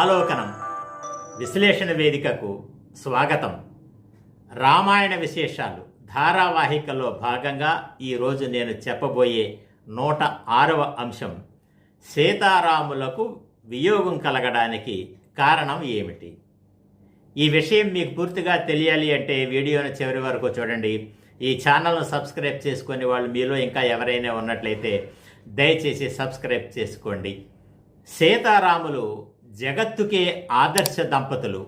ఆలోకనం. విశ్లేషణ వేదికకు స్వాగతం. రామాయణ విశేషాలు ధారావాహికలో భాగంగా ఈరోజు నేను చెప్పబోయే నూట ఆరవ అంశం సీతారాములకు వియోగం కలగడానికి కారణం ఏమిటి? ఈ విషయం మీకు పూర్తిగా తెలియాలి అంటే వీడియోను చివరి వరకు చూడండి. ఈ ఛానల్ను సబ్స్క్రైబ్ చేసుకునే వాళ్ళు మీలో ఇంకా ఎవరైనా ఉన్నట్లయితే దయచేసి సబ్స్క్రైబ్ చేసుకోండి. సీతారాములు జగత్తుకే ఆదర్శ దంపతులు.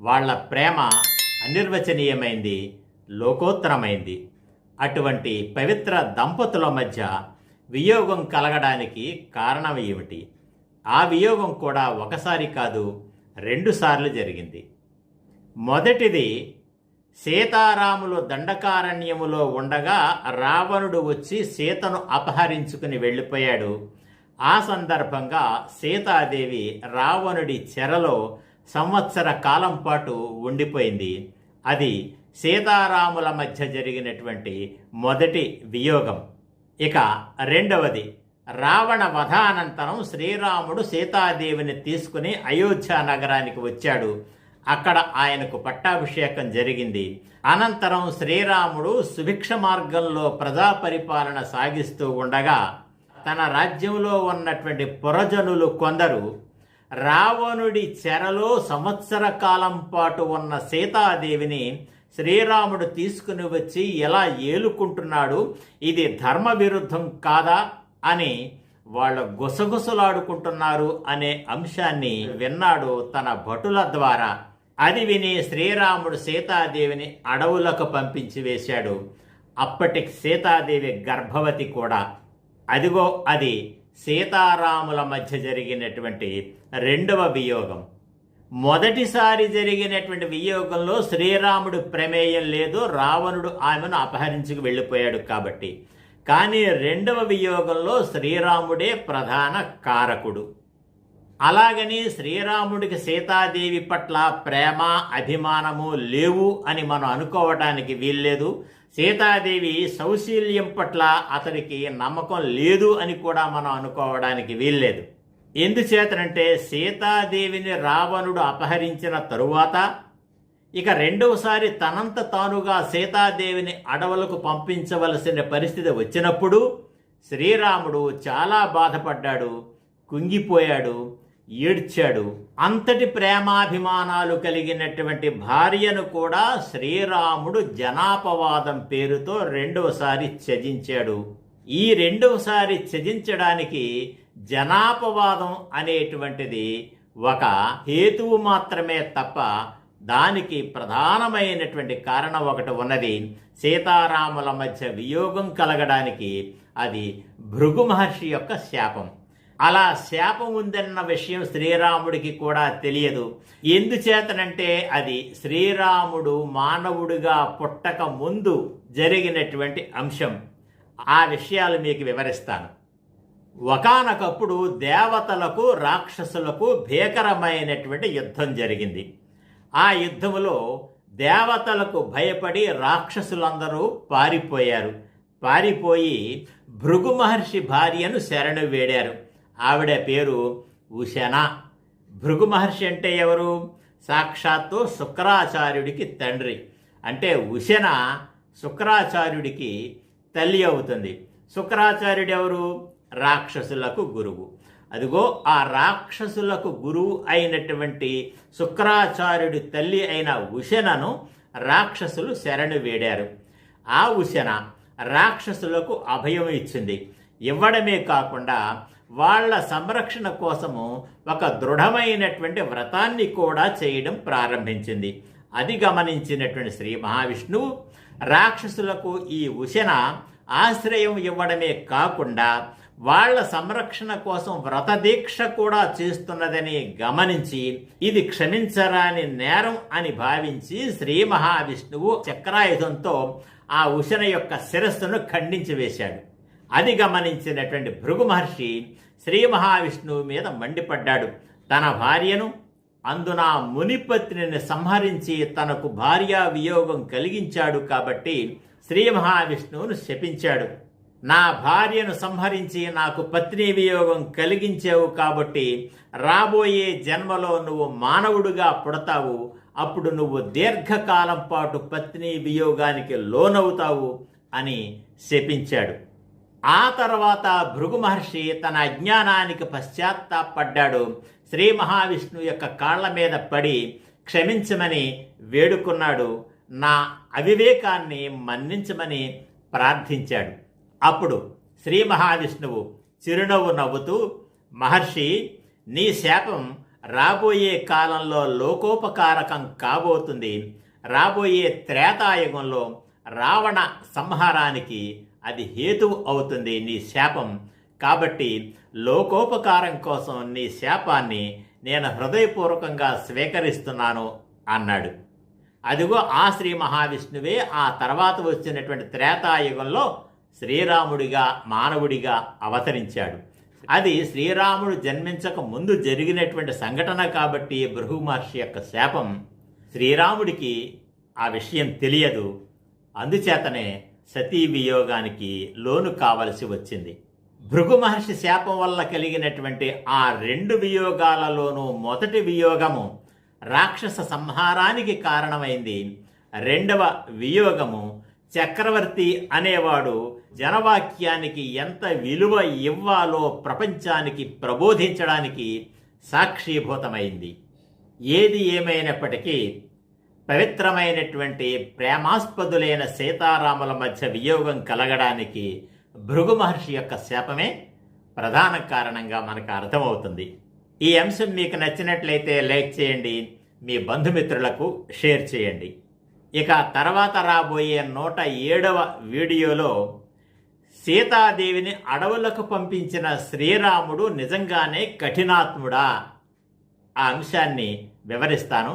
వాళ్ళ ప్రేమ అనిర్వచనీయమైంది లోకోత్తరమైంది. అటువంటి పవిత్ర దంపతుల మధ్య వియోగం కలగడానికి కారణం ఏమిటి? ఆ వియోగం కూడా ఒకసారి కాదు రెండుసార్లు జరిగింది. మొదటిది సీతారాములు దండకారణ్యములో ఉండగా రావణుడు వచ్చి సీతను అపహరించుకుని వెళ్ళిపోయాడు. ఆ సందర్భంగా సీతాదేవి రావణుడి చెరలో సంవత్సర కాలం పాటు ఉండిపోయింది. అది సీతారాముల మధ్య జరిగినటువంటి మొదటి వియోగం. ఇక రెండవది రావణ వధ అనంతరం శ్రీరాముడు సీతాదేవిని తీసుకుని అయోధ్య నగరానికి వచ్చాడు. అక్కడ ఆయనకు పట్టాభిషేకం జరిగింది. అనంతరం శ్రీరాముడు సుభిక్ష మార్గంలో ప్రజా పరిపాలన సాగిస్తూ ఉండగా తన రాజ్యంలో ఉన్నటువంటి పురజనులు కొందరు రావణుడి చెరలో సంవత్సర కాలం పాటు ఉన్న సీతాదేవిని శ్రీరాముడు తీసుకుని వచ్చి ఎలా ఏలుకుంటున్నాడు ఇది ధర్మ విరుద్ధం కాదా అని వాళ్ళ గుసగుసలాడుకుంటున్నారు అనే అంశాన్ని విన్నాడు తన భటుల ద్వారా. అది విని శ్రీరాముడు సీతాదేవిని అడవులకు పంపించి వేశాడు. అప్పటికి సీతాదేవి గర్భవతి కూడా. అదిగో అది సీతారాముల మధ్య జరిగినటువంటి రెండవ వియోగం. మొదటిసారి జరిగినటువంటి వియోగంలో శ్రీరాముడు ప్రమేయం లేదు రావణుడు ఆమెను అపహరించుకు వెళ్ళిపోయాడు కాబట్టి. కానీ రెండవ వియోగంలో శ్రీరాముడే ప్రధాన కారకుడు. అలాగని శ్రీరాముడికి సీతాదేవి పట్ల ప్రేమ అభిమానము లేవు అని మనం అనుకోవటానికి వీల్లేదు. సీతాదేవి సౌశీల్యం పట్ల అతనికి నమ్మకం లేదు అని కూడా మనం అనుకోవడానికి వీల్లేదు. ఎందుచేతనంటే సీతాదేవిని రావణుడు అపహరించిన తరువాత ఇక రెండవసారి తనంత తానుగా సీతాదేవిని అడవులకు పంపించవలసిన పరిస్థితి వచ్చినప్పుడు శ్రీరాముడు చాలా బాధపడ్డాడు కుంగిపోయాడు. ఏడ్చాడు. అంతటి ప్రేమాభిమానాలు కలిగినటువంటి భార్యను కూడా శ్రీరాముడు జనాపవాదం పేరుతో రెండవసారి త్యజించాడు. ఈ రెండవసారి త్యజించడానికి జనాపవాదం అనేటువంటిది ఒక హేతువు మాత్రమే తప్ప దానికి ప్రధానమైనటువంటి కారణం ఒకటి ఉన్నది. సీతారాముల మధ్య వియోగం కలగడానికి అది భృగు మహర్షి యొక్క శాపం. అలా శాపం ఉందన్న విషయం శ్రీరాముడికి కూడా తెలియదు. ఎందుచేతనంటే అది శ్రీరాముడు మానవుడిగా పుట్టక ముందు జరిగినటువంటి అంశం. ఆ విషయాలు మీకు వివరిస్తాను. ఒకనకప్పుడు దేవతలకు రాక్షసులకు భీకరమైనటువంటి యుద్ధం జరిగింది. ఆ యుద్ధములో దేవతలకు భయపడి రాక్షసులందరూ పారిపోయారు. పారిపోయి భృగు మహర్షి భార్యను శరణు వేడారు. ఆవిడ పేరు ఉషన. భృగు మహర్షి అంటే ఎవరు? సాక్షాత్తు శుక్రాచార్యుడికి తండ్రి. అంటే ఉషన శుక్రాచార్యుడికి తల్లి అవుతుంది. శుక్రాచార్యుడు ఎవరు? రాక్షసులకు గురువు. అదిగో ఆ రాక్షసులకు గురువు అయినటువంటి శుక్రాచార్యుడి తల్లి అయిన ఉషనను రాక్షసులు శరణు వేడారు. ఆ ఉషన రాక్షసులకు అభయం ఇచ్చింది. ఇవ్వడమే కాకుండా వాళ్ళ సంరక్షణ కోసము ఒక దృఢమైనటువంటి వ్రతాన్ని కూడా చేయడం ప్రారంభించింది. అది గమనించినటువంటి శ్రీ మహావిష్ణువు రాక్షసులకు ఈ ఉశన ఆశ్రయం ఇవ్వడమే కాకుండా వాళ్ళ సంరక్షణ కోసం వ్రత దీక్ష కూడా చేస్తున్నదని గమనించి ఇది క్షమించరాని నేరం అని భావించి శ్రీ మహావిష్ణువు చక్రాయుధంతో ఆ ఉశన యొక్క శిరస్సును ఖండించి వేశాడు. అది గమనించినటువంటి భృగు మహర్షి శ్రీ మహావిష్ణువు మీద మండిపడ్డాడు. తన భార్యను అందున మునిపత్నిని సంహరించి తనకు భార్యా వియోగం కలిగించాడు కాబట్టి శ్రీ మహావిష్ణువును శపించాడు. నా భార్యను సంహరించి నాకు పత్ని వియోగం కలిగించావు కాబట్టి రాబోయే జన్మలో నువ్వు మానవుడుగా పుడతావు. అప్పుడు నువ్వు దీర్ఘకాలం పాటు పత్ని వియోగానికి లోనవుతావు అని శపించాడు. ఆ తర్వాత భృగు మహర్షి తన అజ్ఞానానికి పశ్చాత్తాపడ్డాడు. శ్రీ మహావిష్ణువు యొక్క కాళ్ళ మీద పడి క్షమించమని వేడుకున్నాడు. నా అవివేకాన్ని మన్నించమని ప్రార్థించాడు. అప్పుడు శ్రీ మహావిష్ణువు చిరునవ్వు నవ్వుతూ మహర్షి నీ శాపం రాబోయే కాలంలో లోకోపకారకం కాబోతుంది. రాబోయే త్రేతాయుగంలో రావణ సంహారానికి అది హేతువు అవుతుంది నీ శాపం. కాబట్టి లోకోపకారం కోసం నీ శాపాన్ని నేను హృదయపూర్వకంగా స్వీకరిస్తున్నాను అన్నాడు. అదిగో ఆ శ్రీ మహావిష్ణువే ఆ తర్వాత వచ్చినటువంటి త్రేతాయుగంలో శ్రీరాముడిగా మానవుడిగా అవతరించాడు. అది శ్రీరాముడు జన్మించక ముందు జరిగినటువంటి సంఘటన కాబట్టి భృగు మహర్షి యొక్క శాపం. శ్రీరాముడికి ఆ విషయం తెలియదు. అందుచేతనే సతీ వియోగానికి లోను కావలసి వచ్చింది. భృగు మహర్షి శాపం వల్ల కలిగినటువంటి ఆ రెండు వియోగాలలోనూ మొదటి వియోగము రాక్షస సంహారానికి కారణమైంది. రెండవ వియోగము చక్రవర్తి అనేవాడు జనవాక్యానికి ఎంత విలువ ఇవ్వాలో ప్రపంచానికి ప్రబోధించడానికి సాక్షీభూతమైంది. ఏది ఏమైనప్పటికీ పవిత్రమైనటువంటి ప్రేమాస్పదులైన సీతారాముల మధ్య వియోగం కలగడానికి భృగు మహర్షి యొక్క శాపమే ప్రధాన కారణంగా మనకు అర్థమవుతుంది. ఈ అంశం మీకు నచ్చినట్లయితే లైక్ చేయండి మీ బంధుమిత్రులకు షేర్ చేయండి. ఇక తర్వాత రాబోయే నూట ఏడవ వీడియోలో సీతాదేవిని అడవులకు పంపించిన శ్రీరాముడు నిజంగానే కఠినాత్ముడా? ఆ అంశాన్ని వివరిస్తాను.